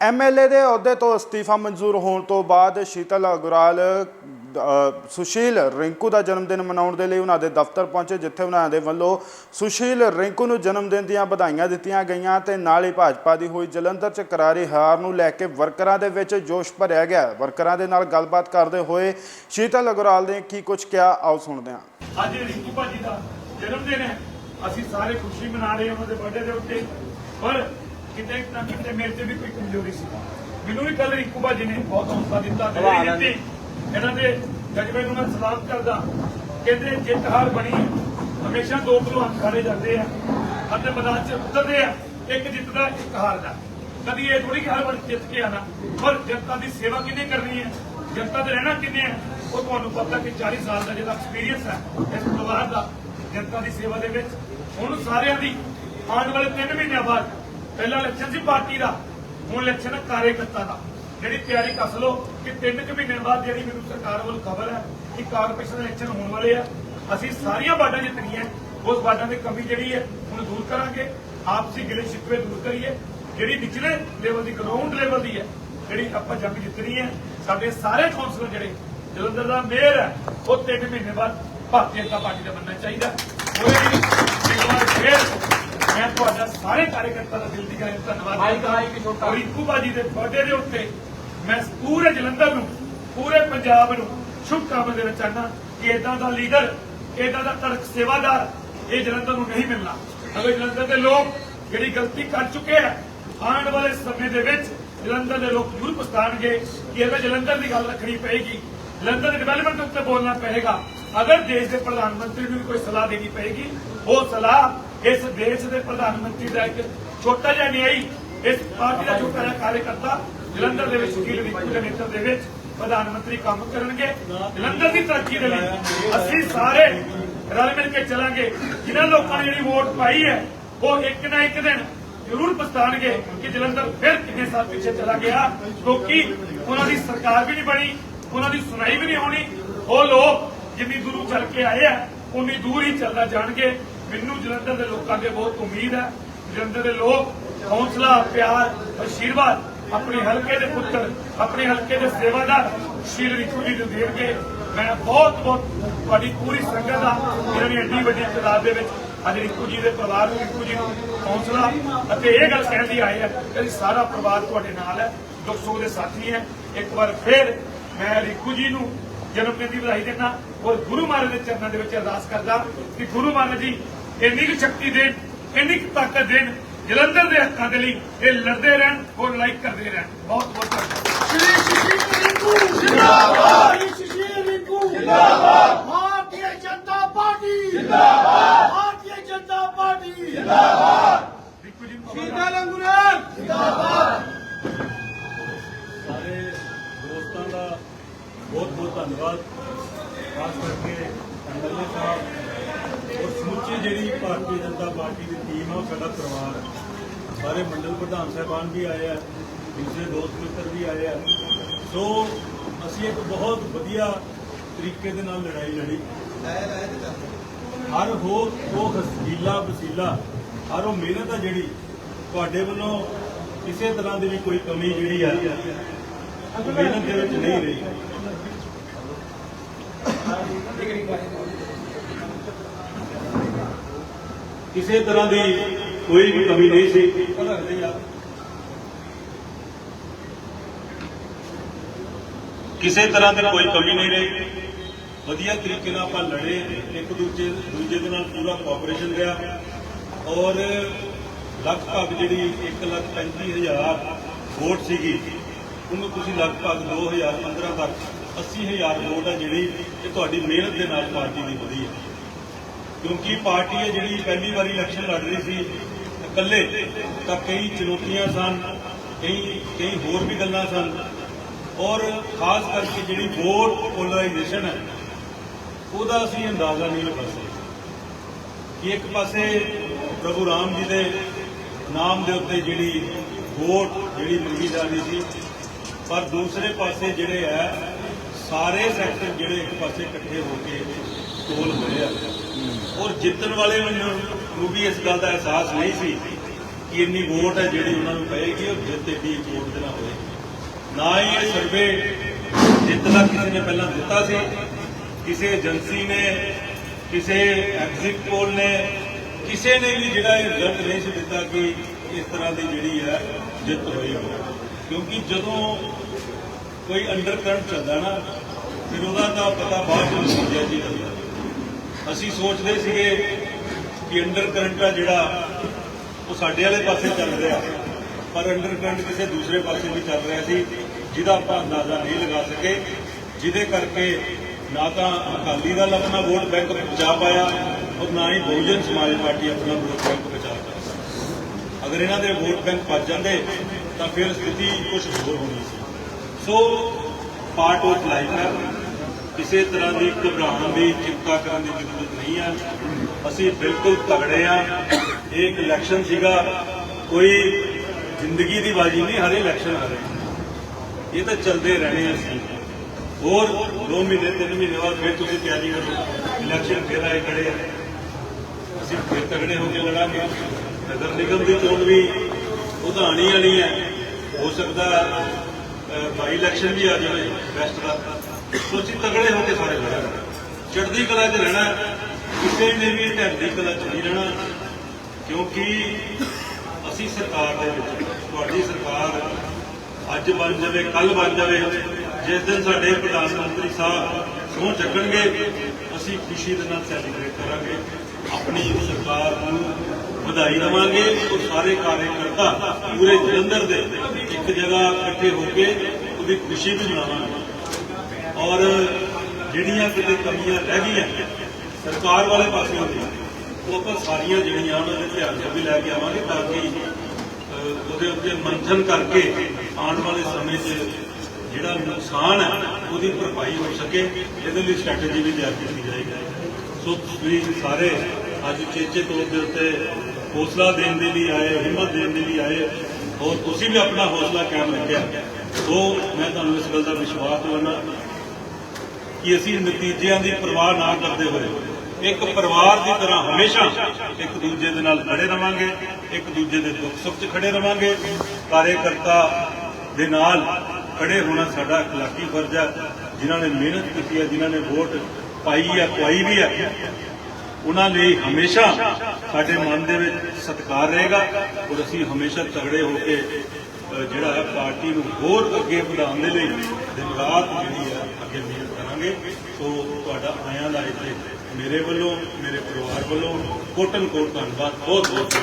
MLA ਦੇ ਅਹੁਦੇ ਤੋਂ ਅਸਤੀਫਾ ਮਨਜ਼ੂਰ ਹੋਣ ਤੋਂ ਬਾਅਦ ਸ਼ੀਤਲ ਅਗਰਾਲ ਸੁਸ਼ੀਲ ਰਿੰਕੂ ਦਾ ਜਨਮ ਦਿਨ ਮਨਾਉਣ ਦੇ ਲਈ ਉਹਨਾਂ ਦੇ ਦਫ਼ਤਰ ਪਹੁੰਚੇ, ਜਿੱਥੇ ਉਹਨਾਂ ਦੇ ਵੱਲੋਂ ਸੁਸ਼ੀਲ ਰਿੰਕੂ ਨੂੰ ਜਨਮ ਦਿਨ ਦੀਆਂ ਵਧਾਈਆਂ ਦਿੱਤੀਆਂ ਗਈਆਂ ਤੇ ਨਾਲ ਹੀ ਭਾਜਪਾ ਦੀ ਹੋਈ ਜਲੰਧਰ 'ਚ ਕਰਾਰੀ ਹਾਰ ਨੂੰ ਲੈ ਕੇ ਵਰਕਰਾਂ ਦੇ ਵਿੱਚ ਜੋਸ਼ ਭਰਿਆ ਗਿਆ। ਵਰਕਰਾਂ ਦੇ ਨਾਲ ਗੱਲਬਾਤ ਕਰਦੇ ਹੋਏ ਸ਼ੀਤਲ ਅਗਰਾਲ ਨੇ ਕੀ ਕੁਝ ਕਿਹਾ? ਆਓ ਸੁਣਦੇ ਹਾਂ। ਅੱਜ ਰਿੰਕੂ ਭਾਜੀ ਦਾ ਜਨਮ ਦਿਨ ਹੈ। ਅਸੀਂ ਸਾਰੇ ਖੁਸ਼ੀ ਮਨਾ ਰਹੇ ਉਹਨਾਂ ਦੇ ਬਰਥਡੇ ਦੇ ਉੱਤੇ। ਪਰ ਕਿਤੇ ਨਾ ਕਿਤੇ ਮੇਰੇ ਤੇ ਵੀ ਕੋਈ ਕਮਜ਼ੋਰੀ ਸੀ। ਮੈਨੂੰ ਵੀ ਕੱਲ ਰਿੰਕੂ ਭਾਜੀ ਨੇ ਬਹੁਤ ਹੌਸਲਾ ਦਿੱਤਾ ਮੇਰੀ ਦਿੱਤੀ ਇਹਨਾਂ ਦੇ ਜਜ਼ਬੇ ਨੂੰ ਮੈਂ ਸਲਾਮ ਕਰਦਾ। ਕਹਿੰਦੇ ਜਿੱਤ ਹਾਰ ਬਣੀ। ਹਮੇਸ਼ਾ ਦੋ ਭਲਵਾਨ ਖਾਣੇ ਜਾਂਦੇ ਆ ਅਤੇ ਮੈਦਾਨ 'ਚ ਉਤਰਦੇ ਆ। ਇੱਕ ਜਿੱਤਦਾ ਇੱਕ ਹਾਰਦਾ। ਕਦੀ ਇਹ ਥੋੜੀ ਕਿ ਹਰ ਵਾਰ ਜਿੱਤ ਕੇ ਆਣਾ ਪਰ ਜਨਤਾ ਦੀ ਸੇਵਾ ਕਿੰਨੇ ਕਰਨੀ ਹੈ? ਜਨਤਾ ਦੇ ਰਹਿਣਾ ਕਿੰਨੇ ਹੈ ਉਹ ਤੁਹਾਨੂੰ ਪਤਾ ਕਿ 40 ਸਾਲ ਦਾ ਜਿਹੜਾ ਐਕਸਪੀਰੀਅੰਸ ਹੈ ਇਸ ਪਰਿਵਾਰ ਦਾ ਜਨਤਾ ਦੀ ਸੇਵਾ ਦੇ ਵਿੱਚ। ਹੁਣ ਸਾਰਿਆਂ ਦੀ ਆਉਣ ਵਾਲੇ 3 ਮਹੀਨਿਆਂ ਬਾਅਦ ਪਹਿਲਾ ਇਲੈਕਸ਼ਨ ਸੀ ਪਾਰਟੀ ਦਾ, ਹੁਣ ਇਲੈਕਸ਼ਨ ਹੈ ਕਾਰਜਕਰਤਾ ਦਾ। ਜਿਹੜੀ ਤਿਆਰੀ ਕੱਸ ਲਓ ਕਿ ਤਿੰਨ ਕੁ ਮਹੀਨੇ ਬਾਅਦ ਜਿਹੜੀ ਮੈਨੂੰ ਸਰਕਾਰ ਵੱਲੋਂ ਖਬਰ ਹੈ ਕਿ ਕਾਰਪੋਰੇਸ਼ਨ ਇਲੈਕਸ਼ਨ ਹੋਣ ਵਾਲੇ ਆ, ਅਸੀਂ ਸਾਰੀਆਂ ਵਾਰਡਾਂ ਜਿੱਤਣੀਆਂ ਉਸ ਵਾਰਡਾਂ ਦੀ ਕਮੀ ਜਿਹੜੀ ਹੈ ਹੁਣ ਦੂਰ ਕਰਾਂਗੇ। ਆਪਸੀ ਗਿਲੇ ਸ਼ਿਕਵੇ ਦੂਰ ਕਰੀਏ। ਜਿਹੜੀ ਨਿਚਲੇ ਲੈਵਲ ਦੀ ਗਰਾਊਂਡ ਲੈਵਲ ਦੀ ਹੈ, ਜਿਹੜੀ ਆਪਾਂ ਜੰਗ ਜਿੱਤਣੀ ਹੈ, ਸਾਡੇ ਸਾਰੇ ਕੌਂਸਲਰ ਜਿਹੜੇ, ਜਲੰਧਰ ਦਾ ਮੇਅਰ ਹੈ, ਉਹ 3 ਮਹੀਨੇ ਬਾਅਦ ਭਾਰਤੀ ਜਨਤਾ ਪਾਰਟੀ ਦਾ ਬਣਨਾ ਚਾਹੀਦਾ। ਉਹਦੇ ਲਈ ਇੱਕ ਵਾਰ ਫੇਰ ਮੈਂ ਤੁਹਾਡਾ ਸਾਰੇ ਕਾਰਜਕਰਤਾ ਦਾ ਦਿਲ ਦੀ ਗੱਲ ਧੰਨਵਾਦ। ਕਰਦਾ ਔਰ ਰਿੰਕੂ ਬਾਜੀ ਦੇ ਬਰਥਡੇ ਦੇ ਉੱਤੇ ਮੈਂ ਪੂਰੇ ਜਲੰਧਰ ਨੂੰ ਪੂਰੇ ਪੰਜਾਬ ਨੂੰ ਸ਼ੁਭਕਾਮਨਾ ਦੇਣਾ ਚਾਹੁੰਦਾ ਕਿ ਇਦਾਂ ਦਾ ਲੀਡਰ ਇਦਾਂ ਦਾ ਤੜਕ ਸੇਵਾਦਾਰ ਇਹ ਜਲੰਧਰ ਨੂੰ ਨਹੀਂ ਮਿਲਣਾ। ਅਗਰ ਜਲੰਧਰ ਦੇ ਲੋਕ ਜਿਹੜੀ ਗਲਤੀ ਕਰ ਚੁੱਕੇ ਆ ਆਉਣ ਵਾਲੇ ਸਮੇਂ ਦੇ ਵਿੱਚ ਜਲੰਧਰ ਦੇ ਲੋਕ ਜ਼ਰੂਰ ਪਛਤਾਣਗੇ ਕਿ ਇਹਦਾ ਜਲੰਧਰ ਦੀ ਗੱਲ ਰੱਖਣੀ ਪਏਗੀ। ਜਲੰਧਰ ਦੇ ਡਿਵੈਲਪਮੈਂਟ ਦੇ ਉੱਤੇ ਬੋਲਣਾ ਪਏਗਾ। ਅਗਰ ਦੇਸ਼ ਦੇ ਪ੍ਰਧਾਨ ਮੰਤਰੀ ਨੂੰ ਵੀ ਕੋਈ ਸਲਾਹ ਦੇਣੀ ਪਏਗੀ ਉਹ ਸਲਾਹ ਇਸ ਦੇਸ਼ ਦੇ ਪ੍ਰਧਾਨ ਮੰਤਰੀ ਦਾ ਇੱਕ ਛੋਟਾ ਜਿਹਾ ਨਿਆਈ ਇਸ ਪਾਰਟੀ ਦਾ ਛੋਟਾ ਜਿਹਾ ਕਾਰਜਕਰਤਾ ਜਲੰਧਰ ਦੇ ਵਿੱਚ ਸ਼ਕੀਲ ਰਿੰਕੂ ਦੇ ਨੇਤਰ ਦੇ ਵਿੱਚ ਪ੍ਰਧਾਨ ਮੰਤਰੀ ਕੰਮ ਕਰਨਗੇ। ਜਲੰਧਰ ਦੀ ਤਰੱਕੀ ਦੇ ਲਈ ਅਸੀਂ ਸਾਰੇ ਰਲ ਮਿਲ ਕੇ ਚੱਲਾਂਗੇ। ਜਿਨ੍ਹਾਂ ਲੋਕਾਂ ਨੇ ਜਿਹੜੀ ਵੋਟ ਪਾਈ ਹੈ, ਉਹ ਇੱਕ ਨਾ ਇੱਕ ਦਿਨ ਜ਼ਰੂਰ ਪਛਤਾਣਗੇ ਕਿ ਜਲੰਧਰ ਫਿਰ ਕਿੰਨੇ ਸਾਲ ਪਿੱਛੇ ਚਲਾ ਗਿਆ। ਕਿਉਂਕਿ ਉਹਨਾਂ ਦੀ ਸਰਕਾਰ ਵੀ ਨਹੀਂ ਬਣੀ, ਉਹਨਾਂ ਦੀ ਸੁਣਾਈ ਵੀ ਨਹੀਂ ਹੋਣੀ। ਉਹ ਲੋਕ ਜਿੰਨੀ ਦੂਰੋਂ ਚੱਲ ਕੇ ਆਏ ਆ, ਉਨੀ ਦੂਰ ਹੀ ਚੱਲਦਾ ਜਾਣਗੇ। ਮੈਨੂੰ ਜਲੰਧਰ ਦੇ ਲੋਕਾਂ ਤੇ ਬਹੁਤ ਉਮੀਦ ਹੈ। ਜਲੰਧਰ ਦੇ ਲੋਕ ਹੌਸਲਾ, ਪਿਆਰ, ਅਸ਼ੀਰਵਾਦ, ਆਪਣੇ ਹਲਕੇ ਦੇ ਪੁੱਤਰ, ਆਪਣੇ ਹਲਕੇ ਦੇ ਸੇਵਾਦਾਰ ਸ਼ੀਲ ਰਿਕੂ ਨੂੰ ਦੇਣਗੇ ਮੈਂ ਬਹੁਤ ਬਹੁਤ ਤੁਹਾਡੀ ਪੂਰੀ ਸੰਗਤ ਦਾ ਇਹਨਾਂ ਦੀ ਐਡੀ ਵੱਡੀ ਤਾਦਾਦ ਦੇ ਵਿੱਚ ਅੱਜ ਰਿੰਕੂ ਜੀ ਦੇ ਪਰਿਵਾਰ ਨੂੰ, ਰਿੰਕੂ ਜੀ ਨੂੰ ਹੌਸਲਾ ਅਤੇ ਇਹ ਗੱਲ ਕਹਿਣ ਲਈ ਆਏ ਹੈ ਕਿ ਸਾਰਾ ਪਰਿਵਾਰ ਤੁਹਾਡੇ ਨਾਲ ਹੈ, ਦੁੱਖ ਸੁੱਖ ਦੇ ਸਾਥੀ ਹੈ। ਇੱਕ ਵਾਰ ਫਿਰ ਮੈਂ ਰਿੰਕੂ ਜੀ ਨੂੰ ਜਨਮ ਦਿਨ ਦੀ ਵਧਾਈ ਦਿੰਦਾ ਔਰ ਗੁਰੂ ਮਹਾਰਾਜ ਦੇ ਚਰਨਾਂ ਦੇ ਵਿੱਚ ਅਰਦਾਸ ਕਰਦਾ ਕਿ ਗੁਰੂ ਮਹਾਰਾਜ ਜੀ ਇੰਨੀ ਕੁ ਸ਼ਕਤੀ ਦੇਣ ਇੰਨੀ ਕੁ ਤਾਕਤ ਦੇਣ ਜਲੰਧਰ ਦੇ ਹੱਕਾਂ ਦੇ ਲਈ ਇਹ ਲੜਦੇ ਰਹਿਣ ਔਰ ਲੜਾਈ ਕਰਦੇ ਰਹਿਣ। ਬਹੁਤ ਬਹੁਤ ਧੰਨਵਾਦ। ਸ਼੍ਰੀ ਸ਼ਸ਼ੀ ਰਿੰਕੂ ਜਿੰਦਾਬਾਦ। ਸ਼੍ਰੀ ਸ਼ਸ਼ੀ ਰਿੰਕੂ ਜਿੰਦਾਬਾਦ। ਭਾਰਤੀ ਜਨਤਾ ਪਾਰਟੀ। ਜਿੰਦਾਬਾਦ। ਭਾਰਤੀ ਜਨਤਾ ਪਾਰਟੀ। ਰਿੰਕੂ ਜੀ ਸਾਰੇ ਦੋਸਤਾਂ ਦਾ ਬਹੁਤ ਬਹੁਤ ਧੰਨਵਾਦ ਖਾਸ ਕਰਕੇ ਐਮਐਲਏ ਸਾਹਿਬ ਔਰ ਸਮੁੱਚੀ ਜਿਹੜੀ ਭਾਰਤੀ ਜਨਤਾ ਪਾਰਟੀ ਦੀ ਟੀਮ ਆ ਸਾਡਾ ਪਰਿਵਾਰ ਹੈ ਸਾਰੇ ਮੰਡਲ ਪ੍ਰਧਾਨ ਸਾਹਿਬਾਨ ਵੀ ਆਏ ਆ, ਦੂਸਰੇ ਦੋਸਤ ਮਿੱਤਰ ਵੀ ਆਏ ਆ। ਸੋ ਅਸੀਂ ਇੱਕ ਬਹੁਤ ਵਧੀਆ ਤਰੀਕੇ ਦੇ ਨਾਲ ਲੜਾਈ ਲੜੀ। ਹਰ ਹੋ ਉਹ ਹਸੀਲਾ ਵਸੀਲਾ, ਹਰ ਉਹ ਮਿਹਨਤ ਆ ਜਿਹੜੀ, ਤੁਹਾਡੇ ਵੱਲੋਂ ਕਿਸੇ ਤਰ੍ਹਾਂ ਦੀ ਵੀ ਕੋਈ ਕਮੀ ਜਿਹੜੀ ਆ, ਮਿਹਨਤ ਦੇ ਵਿੱਚ ਨਹੀਂ ਰਹੀ। ਕਿਸੇ ਤਰ੍ਹਾਂ ਦੀ ਕੋਈ ਵੀ ਕਮੀ ਨਹੀਂ ਸੀ। ਕਿਸੇ ਤਰ੍ਹਾਂ ਦੀ ਕੋਈ ਕਮੀ ਨਹੀਂ ਰਹੀ। ਵਧੀਆ ਤਰੀਕੇ ਨਾਲ ਆਪਾਂ ਲੜੇ, ਇੱਕ ਦੂਜੇ ਦੂਜੇ ਦੇ ਨਾਲ ਪੂਰਾ ਕੋਆਪਰੇਸ਼ਨ ਰਿਹਾ। ਔਰ ਲਗਭਗ ਜਿਹੜੀ 135000 ਵੋਟ ਸੀਗੀ, ਉਹਨੂੰ ਤੁਸੀਂ ਲਗਭਗ 2015 ਤੱਕ 80000 ਵੋਟ ਹੈ ਜਿਹੜੀ ਇਹ ਤੁਹਾਡੀ ਮਿਹਨਤ ਦੇ ਨਾਲ ਪਾਰਟੀ ਦੀ ਵਧੀ ਹੈ। ਕਿਉਂਕਿ ਪਾਰਟੀ ਹੈ ਜਿਹੜੀ ਪਹਿਲੀ ਵਾਰੀ ਇਲੈਕਸ਼ਨ ਲੜ ਰਹੀ ਸੀ, ਇਕੱਲੇ ਤਾਂ ਕਈ ਚੁਣੌਤੀਆਂ ਸਨ, ਕਈ ਕਈ ਹੋਰ ਵੀ ਗੱਲਾਂ ਸਨ। ਔਰ ਖਾਸ ਕਰਕੇ ਜਿਹੜੀ ਵੋਟ ਪੋਲਰਾਈਜੇਸ਼ਨ ਹੈ, ਉਹਦਾ ਅਸੀਂ ਅੰਦਾਜ਼ਾ ਨਹੀਂ ਲਗਾ ਸਕਦੇ। ਕਿ ਇੱਕ ਪਾਸੇ ਪ੍ਰਭੂ ਰਾਮ ਜੀ ਦੇ ਨਾਮ ਦੇ ਉੱਤੇ ਜਿਹੜੀ ਵੋਟ, ਜਿਹੜੀ ਮੰਗੀ ਜਾ ਰਹੀ ਸੀ, ਪਰ ਦੂਸਰੇ ਪਾਸੇ ਜਿਹੜੇ ਹੈ, ਸਾਰੇ ਸੈਕਟਰ ਜਿਹੜੇ ਇੱਕ ਪਾਸੇ ਇਕੱਠੇ ਹੋ ਕੇ ਕੋਲ ਹੋਏ ਆ। ਔਰ ਜਿੱਤਣ ਵਾਲੇ ਨੂੰ ਵੀ ਇਸ ਗੱਲ ਦਾ ਅਹਿਸਾਸ ਨਹੀਂ ਸੀ ਕਿ ਇੰਨੀ ਵੋਟ ਹੈ ਜਿਹੜੀ ਉਹਨਾਂ ਨੂੰ ਪਏਗੀ ਉਹ ਜਿੱਤ ਏਡੀ ਵੋਟ ਦੇ ਨਾਲ ਹੋਏਗੀ। ਨਾ ਹੀ ਇਹ ਸਰਵੇ ਜਿੱਤ ਦਾ ਕਿਸੇ ਨੇ ਪਹਿਲਾਂ ਦਿੱਤਾ ਸੀ, ਕਿਸੇ ਏਜੰਸੀ ਨੇ, ਕਿਸੇ ਐਗਜ਼ਿਟ ਪੋਲ ਨੇ, ਕਿਸੇ ਨੇ ਵੀ ਜਿਹੜਾ ਇਹ ਰਿਜ਼ਲਟ ਨਹੀਂ ਸੀ ਦਿੱਤਾ ਕਿ ਇਸ ਤਰ੍ਹਾਂ ਦੀ ਜਿਹੜੀ ਹੈ ਜਿੱਤ ਹੋਈ ਹੋਵੇ। ਕਿਉਂਕਿ ਜਦੋਂ ਕੋਈ ਅੰਡਰ ਕਰੰਟ ਚੱਲਦਾ ਨਾ, ਫਿਰ ਉਹਦਾ ਤਾਂ ਪਤਾ ਬਾਅਦ ਵਿੱਚ ਲੱਗਿਆ ਜੀ। ਲੱਗਦਾ ਅਸੀਂ ਸੋਚਦੇ ਸੀਗੇ ਕਿ ਅੰਡਰ ਕਰੰਟ ਆ ਜਿਹੜਾ, ਉਹ ਸਾਡੇ ਵਾਲੇ ਪਾਸੇ ਚੱਲ ਰਿਹਾ। ਪਰ ਅੰਡਰ ਕਰੰਟ ਕਿਸੇ ਦੂਸਰੇ ਪਾਸੇ ਵੀ ਚੱਲ ਰਿਹਾ ਸੀ, ਜਿਹਦਾ ਆਪਾਂ ਅੰਦਾਜ਼ਾ ਨਹੀਂ ਲਗਾ ਸਕੇ। ਜਿਹਦੇ ਕਰਕੇ ਨਾ ਤਾਂ ਅਕਾਲੀ ਦਲ ਆਪਣਾ ਵੋਟ ਬੈਂਕ ਬਚਾ ਪਾਇਆ, ਔਰ ਨਾ ਹੀ ਬਹੁਜਨ ਸਮਾਜ ਪਾਰਟੀ ਆਪਣਾ ਵੋਟ ਬੈਂਕ ਬਚਾ ਪਾਇਆ। ਅਗਰ ਇਹਨਾਂ ਦੇ ਵੋਟ ਬੈਂਕ ਭੱਜ ਜਾਂਦੇ, ਤਾਂ ਫਿਰ ਸਥਿਤੀ ਕੁਝ ਹੋਰ ਹੋਣੀ ਸੀ। ਸੋ ਪਾਰਟ ਆਫ ਲਾਈਫ ਹੈ। ਕਿਸੇ ਤਰ੍ਹਾਂ ਦੀ ਘਬਰਾਉਣ ਦੀ, ਚਿੰਤਾ ਕਰਨ ਦੀ ਜ਼ਰੂਰਤ ਨਹੀਂ ਹੈ ਅਸੀਂ ਬਿਲਕੁਲ ਤਗੜੇ ਆ। ਇਹ ਇੱਕ ਇਲੈਕਸ਼ਨ ਸੀਗਾ। ਕੋਈ ਜ਼ਿੰਦਗੀ ਦੀ ਬਾਜੀ ਨਹੀਂ, ਹਰੇ ਇਲੈਕਸ਼ਨ ਆ ਰਹੇ ਇਹ ਤਾਂ ਚੱਲਦੇ ਰਹਿਣੇ ਅਸੀਂ। ਹੋਰ 2 ਮਹੀਨੇ 3 ਮਹੀਨੇ ਬਾਅਦ ਫਿਰ ਤੁਸੀਂ ਤਿਆਰੀ ਕਰੋ। ਇਲੈਕਸ਼ਨ ਫਿਰ ਆਏ ਖੜੇ ਆ। ਅਸੀਂ ਫਿਰ ਤਗੜੇ ਹੋ ਕੇ ਲੜਾਂਗੇ। ਨਗਰ ਨਿਗਮ ਦੀ ਚੋਣ ਵੀ ਉਹ ਤਾਂ ਆਉਣੀ ਵਾਲੀ ਹੈ। ਹੋ ਸਕਦਾ ਬਾਈ ਇਲੈਕਸ਼ਨ ਵੀ ਆ ਜਾਵੇ ਵੈਸਟ ਦਾ। ਸੋ ਅਸੀਂ ਤਗੜੇ ਹੋ ਕੇ ਸਾਰੇ ਲੜਾਂਗੇ ਚੜ੍ਹਦੀ ਕਲਾ 'ਚ ਰਹਿਣਾ, ਕਿਸੇ ਨੇ ਵੀ ਢਹਿੰਦੀ ਕਲਾ 'ਚ ਨਹੀਂ ਰਹਿਣਾ। ਕਿਉਂਕਿ ਅਸੀਂ ਸਰਕਾਰ ਦੇ ਵਿੱਚ, ਤੁਹਾਡੀ ਸਰਕਾਰ ਅੱਜ ਬਣ ਜਾਵੇ ਕੱਲ ਬਣ ਜਾਵੇ, ਜਿਸ ਦਿਨ ਸਾਡੇ ਪ੍ਰਧਾਨ ਮੰਤਰੀ ਸਾਹਿਬ ਸਹੁੰ ਚੱਕਣਗੇ, ਅਸੀਂ ਖੁਸ਼ੀ ਦੇ ਨਾਲ ਸੈਲੀਬ੍ਰੇਟ ਕਰਾਂਗੇ। ਆਪਣੀ ਸਰਕਾਰ ਨੂੰ ਵਧਾਈ ਦੇਵਾਂਗੇ ਉਹ ਸਾਰੇ ਕਾਰਜਕਰਤਾ ਪੂਰੇ ਜਲੰਧਰ ਦੇ ਇੱਕ ਜਗ੍ਹਾ ਇਕੱਠੇ ਹੋ ਕੇ ਉਹਦੀ ਖੁਸ਼ੀ ਵੀ ਮਨਾਵਾਂਗੇ। ਔਰ ਜਿਹੜੀਆਂ ਕਿਤੇ ਕਮੀਆਂ ਰਹਿ ਗਈਆਂ ਸਰਕਾਰ ਵਾਲੇ ਪਾਸਿਓਂ ਦੀ ਉਹ ਆਪਾਂ ਸਾਰੀਆਂ ਜਿਹੜੀਆਂ ਉਹਨਾਂ ਦੇ ਧਿਆਨ 'ਚ ਵੀ ਲੈ ਕੇ ਆਵਾਂਗੇ ਤਾਂ ਕਿ ਉਹਦੇ ਉੱਤੇ ਮੰਥਨ ਕਰਕੇ ਆਉਣ ਵਾਲੇ ਸਮੇਂ 'ਚ ਜਿਹੜਾ ਨੁਕਸਾਨ ਹੈ, ਉਹਦੀ ਭਰਪਾਈ ਹੋ ਸਕੇ, ਇਹਦੇ ਲਈ ਸਟ੍ਰੈਟਜੀ ਵੀ ਤਿਆਰ ਕੀਤੀ ਜਾਏਗੀ। ਸੋ ਤੁਸੀਂ ਸਾਰੇ ਅੱਜ ਚੇਚੇ ਤੌਰ ਦੇ ਉੱਤੇ ਹੌਸਲਾ ਦੇਣ ਦੇ ਲਈ ਆਏ, ਹਿੰਮਤ ਦੇਣ ਦੇ ਲਈ ਆਏ, ਔਰ ਤੁਸੀਂ ਵੀ ਆਪਣਾ ਹੌਸਲਾ ਕਾਇਮ ਰੱਖਿਆ। ਸੋ ਮੈਂ ਤੁਹਾਨੂੰ ਇਸ ਗੱਲ ਦਾ ਵਿਸ਼ਵਾਸ ਦਿਵਾਉਣਾ ਕਿ ਅਸੀਂ ਨਤੀਜਿਆਂ ਦੀ ਪਰਵਾਹ ਨਾ ਕਰਦੇ ਹੋਏ ਇੱਕ ਪਰਿਵਾਰ ਦੀ ਤਰ੍ਹਾਂ ਹਮੇਸ਼ਾ ਇੱਕ ਦੂਜੇ ਦੇ ਨਾਲ ਖੜੇ ਰਵਾਂਗੇ, ਇੱਕ ਦੂਜੇ ਦੇ ਦੁੱਖ ਸੁੱਖ 'ਚ ਖੜੇ ਰਵਾਂਗੇ। ਕਾਰਜਕਰਤਾ ਦੇ ਨਾਲ ਖੜੇ ਹੋਣਾ ਸਾਡਾ ਇਖਲਾਕੀ ਫਰਜ਼ ਹੈ ਜਿਨ੍ਹਾਂ ਨੇ ਮਿਹਨਤ ਕੀਤੀ ਹੈ ਜਿਨ੍ਹਾਂ ਨੇ ਵੋਟ ਪਾਈ ਹੈ ਪਾਈ ਵੀ ਹੈ ਉਹਨਾਂ ਲਈ ਹਮੇਸ਼ਾ ਸਾਡੇ ਮਨ ਦੇ ਵਿੱਚ ਸਤਿਕਾਰ ਰਹੇਗਾ ਔਰ ਅਸੀਂ ਹਮੇਸ਼ਾ ਤਗੜੇ ਹੋ ਕੇ ਜਿਹੜਾ ਹੈ ਪਾਰਟੀ ਨੂੰ ਹੋਰ ਅੱਗੇ ਵਧਾਉਣ ਦੇ ਲਈ ਦਿਨ ਰਾਤ ਜਿਹੜੀ ਹੈ ਅੱਗੇ ਮਿਹਨਤ ਕਰਾਂਗੇ। ਸੋ ਤੁਹਾਡਾ ਆਇਆਂ ਦਾ ਇੱਥੇ ਮੇਰੇ ਵੱਲੋਂ, ਮੇਰੇ ਪਰਿਵਾਰ ਵੱਲੋਂ ਕੋਟਨ ਕੋਟ ਧੰਨਵਾਦ ਬਹੁਤ ਬਹੁਤ